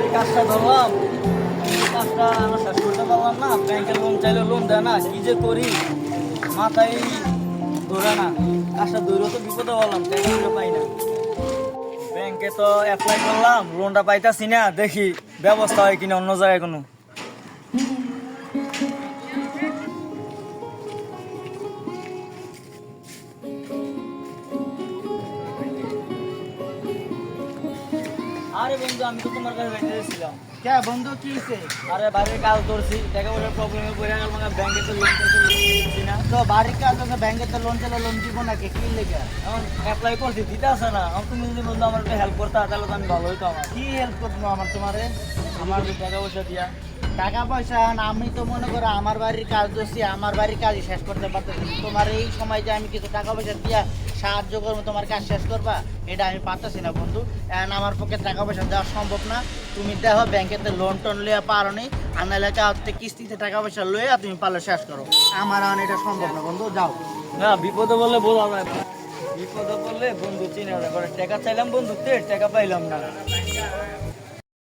বাড়ি কাজটা ধরলাম কাজটা আমরা শেষ করতে পারলাম না, ব্যাংকের লোন চাইলে লোন দেয় না, কি যে করি? মাথায় ধরে না, কাজটা ধরেও তো বিপদে বললাম টাকা পাই না। ব্যাংকে তো অ্যাপ্লাই করলাম, লোনটা পাইতাছি না, দেখি ব্যবস্থা হয় কিনা, অন্য জায়গায় কোনো। আরে বন্ধু আমি তো তোমার কাছে বেঁচে এসেছিলাম কে বন্ধু কি হইছে? আরে বাড়ির কাজ করছি টাকা পয়সার প্রবলেমে পড়ে গেল মানে ব্যাংকে তো লোন করতে দিচ্ছি না। তো বাড়ির কাজ আছে ব্যাংকে তো লোন চাইলে লোন দিব নাকি? কি লেগে? এখন অ্যাপ্লাই করছি দিতে আসে না। এখন তুমি যদি বন্ধু আমার একটু হেল্প করতে তাহলে তো আমি ভালো হইতো আমার। কি হেল্প করব আমার তোমারে? আমার টাকা পয়সা দিয়া। টাকা পয়সা আমি তো মনে করো আমার বাড়ির কাজ করছি আমার বাড়ির কাজই শেষ করতে পারতেছি তোমার এই সময় যে আমি কিছু টাকা পয়সা দিয়া সাহায্য করব, তোমার কাজ শেষ করবা? এটা আমি পারতেছি না, বন্ধু। এখন আমার পক্ষে টাকা পয়সা দেওয়া সম্ভব না। তুমি দেখো ব্যাংকেতে লোন টোন লইয়া পারো নি। আর নাহলে কাউতে কিস্তিতে টাকা পয়সা লইয়া তুমি পারলে শেষ করো। আমার এখন এটা সম্ভব না, বন্ধু, যাও। না, বিপদে বললে বলা না। বিপদে বললে বন্ধু চিনে টাকা চাইলাম বন্ধু, তে টাকা পাইলাম না।